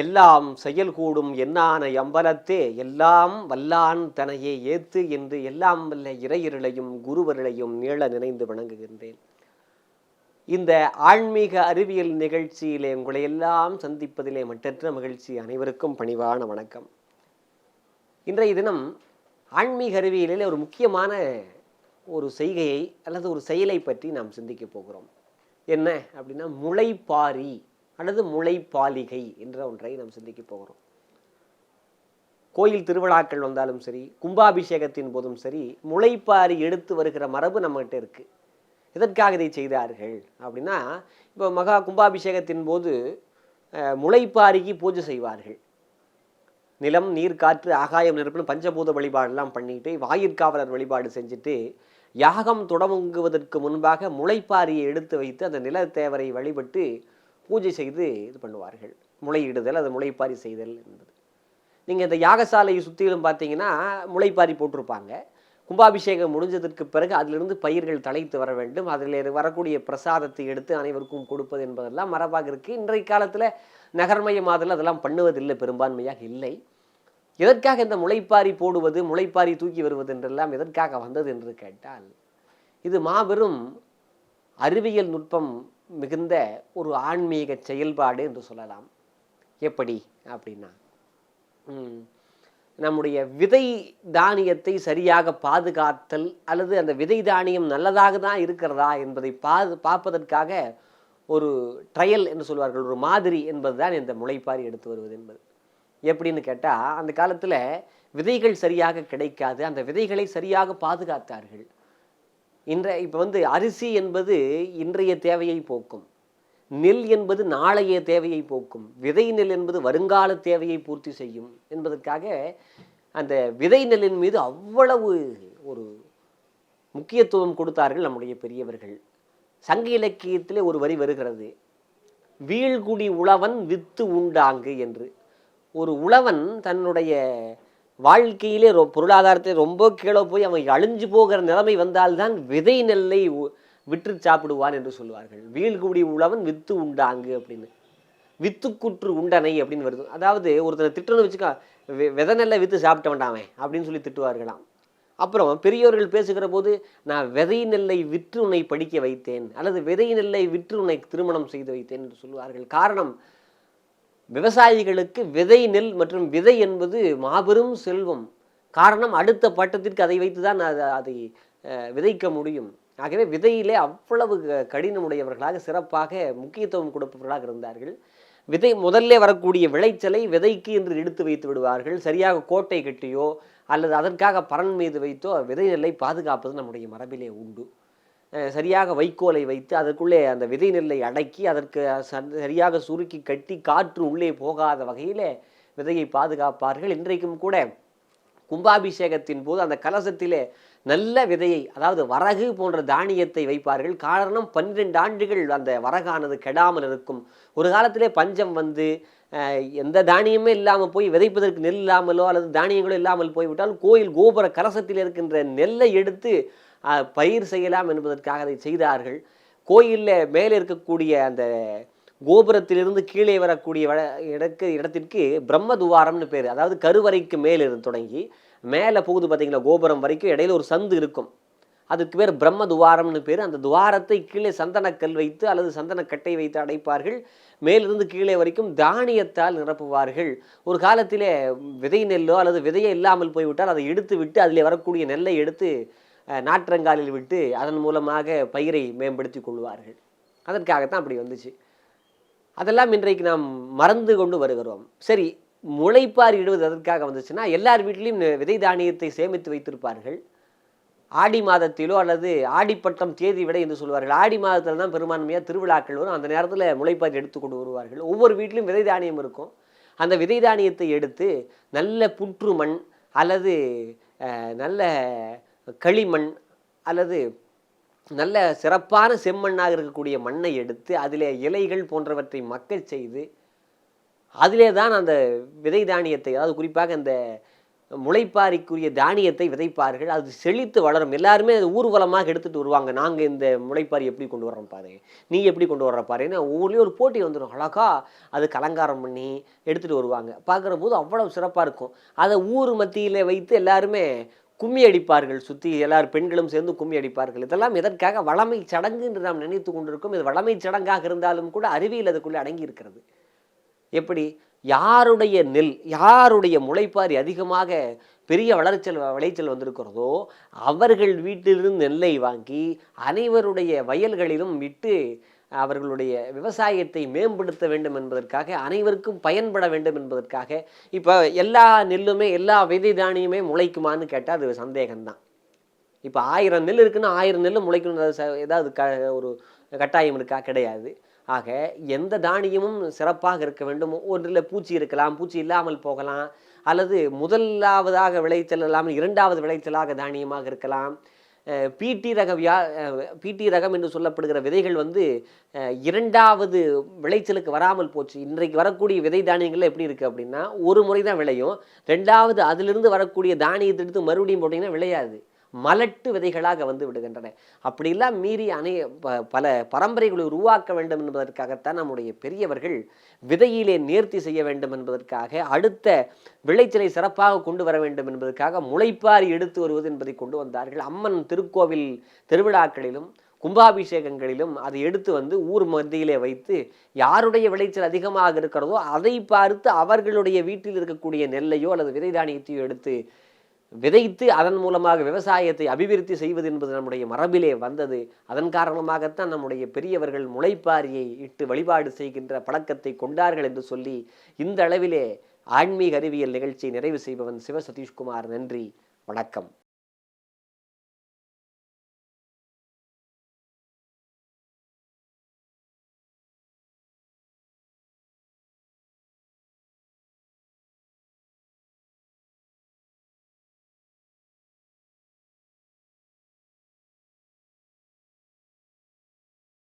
எல்லாம் செயல் கூடும் என்னான எம்பலத்தே எல்லாம் வல்லான் தனையே ஏத்து என்று எல்லாம் வல்ல இறையருளையும் குருவருளையும் நீள நினைந்து வணங்குகின்றேன். இந்த ஆன்மீக அறிவியல் நிகழ்ச்சியிலே உங்களை எல்லாம் சந்திப்பதிலே மட்டற்ற மகிழ்ச்சி அனைவருக்கும் பணிவான வணக்கம். இன்றைய தினம் ஆன்மீக அறிவியலில் ஒரு முக்கியமான ஒரு செய்கையை அல்லது ஒரு செயலை பற்றி நாம் சிந்திக்க போகிறோம். என்ன அப்படின்னா முளைப்பாரி. அல்லது முளைப்பாலிகை என்ற ஒன்றை நாம் சிந்திக்க போகிறோம். கோயில் திருவிழாக்கள் வந்தாலும் சரி கும்பாபிஷேகத்தின் போதும் சரி முளைப்பாரி எடுத்து வருகிற மரபு நம்மகிட்ட இருக்குது எதற்காக இதை செய்தார்கள் அப்படின்னா இப்போ மகா கும்பாபிஷேகத்தின் போது முளைப்பாரிக்கு பூஜை செய்வார்கள். நிலம் நீர் காற்று ஆகாயம் நெருப்புன்னு பஞ்சபூத வழிபாடெல்லாம் பண்ணிட்டு வாயிற்காவலர் வழிபாடு செஞ்சுட்டு யாகம் தொடங்குவதற்கு முன்பாக முளைப்பாரியை எடுத்து வைத்து அந்த நிலத்தேவரை வழிபட்டு பூஜை செய்து இது பண்ணுவார்கள். முளையிடுதல் அது முளைப்பாரி செய்தல் என்பது. நீங்கள் இந்த யாகசாலையை சுற்றிலும் பார்த்தீங்கன்னா முளைப்பாரி போட்டிருப்பாங்க. கும்பாபிஷேகம் முடிஞ்சதற்கு பிறகு அதிலிருந்து பயிர்கள் தழைத்து வர வேண்டும். அதில் வரக்கூடிய பிரசாதத்தை எடுத்து அனைவருக்கும் கொடுப்பது என்பதெல்லாம் மரபாக இருக்குது இன்றைய காலத்தில் நகர்மயமாதல் அதெல்லாம் பண்ணுவதில்லை பெரும்பான்மையாக இல்லை. எதற்காக இந்த முளைப்பாரி போடுவது முளைப்பாரி தூக்கி வருவது என்றெல்லாம் எதற்காக வந்தது என்று கேட்டால் இது மாபெரும் அறிவியல் நுட்பம் மிகுந்த ஒரு ஆன்மீக செயல்பாடு என்று சொல்லலாம். எப்படி? அப்படின்னா நம்முடைய விதை தானியத்தை சரியாக பாதுகாத்தல் அல்லது அந்த விதை தானியம் நல்லதாக தான் இருக்கிறதா என்பதை பாது பார்ப்பதற்காக ஒரு ட்ரையல் என்று சொல்வார்கள் ஒரு மாதிரி என்பதுதான் இந்த முளைப்பாரி எடுத்து வருவது என்பது. எப்படின்னு கேட்டால் அந்த காலத்தில் விதைகள் சரியாக கிடைக்காது அந்த விதைகளை சரியாக பாதுகாத்தார்கள். இன்றைய இப்போ வந்து அரிசி என்பது இன்றைய தேவையை போக்கும். நெல் என்பது நாளைய தேவையை போக்கும். விதை நெல் என்பது வருங்கால தேவையை பூர்த்தி செய்யும் என்பதற்காக அந்த விதை நெல்லின் மீது அவ்வளவு ஒரு முக்கியத்துவம் கொடுத்தார்கள் நம்முடைய பெரியவர்கள். சங்க இலக்கியத்திலே ஒரு வரி வருகிறது. வீழ்குடி உழவன் வித்து உண்டாங்கு என்று. ஒரு உழவன் தன்னுடைய வாழ்க்கையிலே ரொ பொருளாதாரத்தை ரொம்ப கீழே போய் அவன் அழிஞ்சு போகிற நிலைமை வந்தால்தான் விதை நெல்லை உ- விற்று சாப்பிடுவான் என்று சொல்வார்கள். வீழ்குடி உழவன் வித்து உண்டாங்கு அப்படின்னு. வித்துக்குற்று உண்டனை அப்படின்னு வருது. அதாவது ஒருத்தனை திட்டணும் வச்சுக்கா விதை நெல்லை வித்து சாப்பிட்ட வேண்டாமே அப்படின்னு சொல்லி திட்டுவார்களாம். அப்புறம் பெரியோர்கள் பேசுகிற போது நான் விதை நெல்லை விற்று உன்னை படிக்க வைத்தேன் அல்லது விதை நெல்லை விற்று உன்னை திருமணம் செய்து வைத்தேன் என்று சொல்லுவார்கள். காரணம் விவசாயிகளுக்கு விதை நெல் மற்றும் விதை என்பது மாபெரும் செல்வம். காரணம் அடுத்த பட்டத்திற்கு அதை வைத்து தான் அதை அதை விதைக்க முடியும். ஆகவே விதையிலே அவ்வளவு க- கடினமுடையவர்களாக சிறப்பாக முக்கியத்துவம் கொடுப்பவர்களாக இருந்தார்கள். விதை முதல்ல வரக்கூடிய விளைச்சலை விதைக்கு என்று எடுத்து வைத்து விடுவார்கள். சரியாக கோட்டை கட்டியோ அல்லது அதற்காக பரன் மீது வைத்தோ விதை நெல்லை பாதுகாப்பது நம்முடைய மரபிலே உண்டு. சரியாக வைக்கோலை வைத்து அதற்குள்ளே அந்த விதை நெல்லை அடக்கி அதற்கு ச- சரியாக சுருக்கி கட்டி காற்று உள்ளே போகாத வகையில் விதையை பாதுகாப்பார்கள். இன்றைக்கும் கூட கும்பாபிஷேகத்தின் போது அந்த கலசத்திலே நல்ல விதையை அதாவது வரகு போன்ற தானியத்தை வைப்பார்கள். காரணம் பன்னிரெண்டு ஆண்டுகள் அந்த வரகானது கெடாமல் இருக்கும். ஒரு காலத்திலே பஞ்சம் வந்து எந்த தானியமே இல்லாமல் போய் விதைப்பதற்கு நெல் இல்லாமலோ அல்லது தானியங்களோ இல்லாமல் போய்விட்டால் கோயில் கோபுர கலசத்தில் இருக்கின்ற நெல்லை எடுத்து பயிர் செய்யலாம் என்பதற்காக அதை செய்தார்கள். கோயிலில் மேலே இருக்கக்கூடிய அந்த கோபுரத்திலிருந்து கீழே வரக்கூடிய வட இடக்கு இடத்திற்கு பிரம்ம துவாரம்னு பேர். அதாவது கருவறைக்கு மேலே இருந்து தொடங்கி மேலே போகுது பார்த்தீங்களா கோபுரம் வரைக்கும் இடையில ஒரு சந்து இருக்கும். அதுக்கு பேர் பிரம்ம துவாரம்னு பேர். அந்த துவாரத்தை கீழே சந்தனக்கல் வைத்து அல்லது சந்தனக்கட்டை வைத்து அடைப்பார்கள். மேலிருந்து கீழே வரைக்கும் தானியத்தால் நிரப்புவார்கள். ஒரு காலத்திலே விதை நெல்லோ அல்லது விதையே இல்லாமல் போய்விட்டால் அதை எடுத்து விட்டு அதில் வரக்கூடிய நெல்லை எடுத்து நாற்றங்காலில் விட்டு அதன் மூலமாக பயிரை மேம்படுத்தி கொள்வார்கள். அதற்காகத்தான் அப்படி வந்துச்சு. அதெல்லாம் இன்றைக்கு நாம் மறந்து கொண்டு வருகிறோம். சரி முளைப்பார் இடுவது அதற்காக வந்துச்சுன்னா எல்லார் வீட்லேயும் விதை தானியத்தை சேமித்து வைத்திருப்பார்கள். ஆடி மாதத்திலோ அல்லது ஆடிப்பட்டம் தேதி விட என்று சொல்வார்கள். ஆடி மாதத்தில் தான் பெரும்பான்மையாக திருவிழாக்கள் வரும். அந்த நேரத்தில் முளைப்பாரி எடுத்து கொண்டு வருவார்கள். ஒவ்வொரு வீட்லேயும் விதை தானியம் இருக்கும். அந்த விதை தானியத்தை எடுத்து நல்ல புற்று மண் அல்லது நல்ல களிமண் அல்லது நல்ல சிறப்பான செம்மண்ணாக இருக்கக்கூடிய மண்ணை எடுத்து அதிலே இலைகள் போன்றவற்றை மக்கச் செய்து அதிலே தான் அந்த விதை தானியத்தை அதாவது குறிப்பாக இந்த முளைப்பாரிக்குரிய தானியத்தை விதைப்பார்கள். அது செழித்து வளரும். எல்லாருமே அது ஊர்வலமாக எடுத்துகிட்டு வருவாங்க. நாங்கள் இந்த முளைப்பாரி எப்படி கொண்டு வர்றோம் பாரு? நீ எப்படி கொண்டு வர்ற பாருன்னு ஊர்லேயும் ஒரு போட்டி வந்துடும் அழகா அது கலங்காரம் பண்ணி எடுத்துகிட்டு வருவாங்க. பார்க்குற போது அவ்வளோ சிறப்பாக இருக்கும். அதை ஊர் மத்தியில் வைத்து எல்லாருமே கும்மி அடிப்பார்கள் சுற்றி எல்லார் பெண்களும் சேர்ந்து கும்மி அடிப்பார்கள் இதெல்லாம் எதற்காக? வளமை சடங்கு என்று நாம் நினைத்து கொண்டிருக்கோம் இது வளமை சடங்காக இருந்தாலும் கூட அறிவியல் அதுக்குள்ளே அடங்கி இருக்கிறது எப்படி? யாருடைய நெல் யாருடைய முளைப்பாரி அதிகமாக பெரிய வளர்ச்சல் விளைச்சல் வந்திருக்கிறதோ அவர்கள் வீட்டிலிருந்து நெல்லை வாங்கி அனைவருடைய வயல்களிலும் விட்டு அவர்களுடைய விவசாயத்தை மேம்படுத்த வேண்டும் என்பதற்காக அனைவருக்கும் பயன்பட வேண்டும் என்பதற்காக இப்போ எல்லா நெல்லுமே எல்லா விதை தானியமே முளைக்குமான்னு கேட்டால் அது சந்தேகம்தான். இப்போ ஆயிரம் நெல் இருக்குன்னா ஆயிரம் நெல் முளைக்கணும் ஏதாவது க ஒரு கட்டாயம் இருக்கா? கிடையாது. ஆக எந்த தானியமும் சிறப்பாக இருக்க வேண்டும். ஒன்றில் பூச்சி இருக்கலாம் பூச்சி இல்லாமல் போகலாம். அல்லது முதலாவதாக விளைச்சல் இல்லாமல் இரண்டாவது விளைச்சலாக தானியமாக இருக்கலாம். பிடி ரக வியா பிடி ரகம் என்று சொல்லப்படுகிற விதைகள் வந்து இரண்டாவது விளைச்சலுக்கு வராமல் போச்சு. இன்றைக்கு வரக்கூடிய விதை தானியங்கள் எப்படி இருக்குது அப்படின்னா ஒரு முறை தான் விளையும். ரெண்டாவது அதிலிருந்து வரக்கூடிய தானியத்தை எடுத்து மறுபடியும் போட்டிங்கன்னா விளையாது. மலட்டு விதைகளாக வந்து விடுகின்றன. அப்படிலாம் மீறி அனை பல பரம்பரைகளை உருவாக்க வேண்டும் என்பதற்காகத்தான் நம்முடைய பெரியவர்கள் விதையிலே நேர்த்தி செய்ய வேண்டும் என்பதற்காக அடுத்த விளைச்சலை சிறப்பாக கொண்டு வர வேண்டும் என்பதற்காக முளைப்பாரி எடுத்து வருவது என்பதை கொண்டு வந்தார்கள். அம்மன் திருக்கோவில் திருவிழாக்களிலும் கும்பாபிஷேகங்களிலும் அதை எடுத்து வந்து ஊர் மத்தியிலே வைத்து யாருடைய விளைச்சல் அதிகமாக இருக்கிறதோ அதை பார்த்து அவர்களுடைய வீட்டில் இருக்கக்கூடிய நெல்லையோ அல்லது விதை தானியத்தையோ எடுத்து விதைத்து அதன் மூலமாக விவசாயத்தை அபிவிருத்தி செய்வது என்பது நம்முடைய மரபிலே வந்தது. அதன் காரணமாகத்தான் நம்முடைய பெரியவர்கள் முளைப்பாரியை இட்டு வழிபாடு செய்கின்ற பழக்கத்தை கொண்டார்கள் என்று சொல்லி இந்த அளவிலே ஆன்மீக அறிவியல் நிகழ்ச்சியை நிறைவு செய்பவன் சிவ சதீஷ்குமார். நன்றி. வணக்கம்.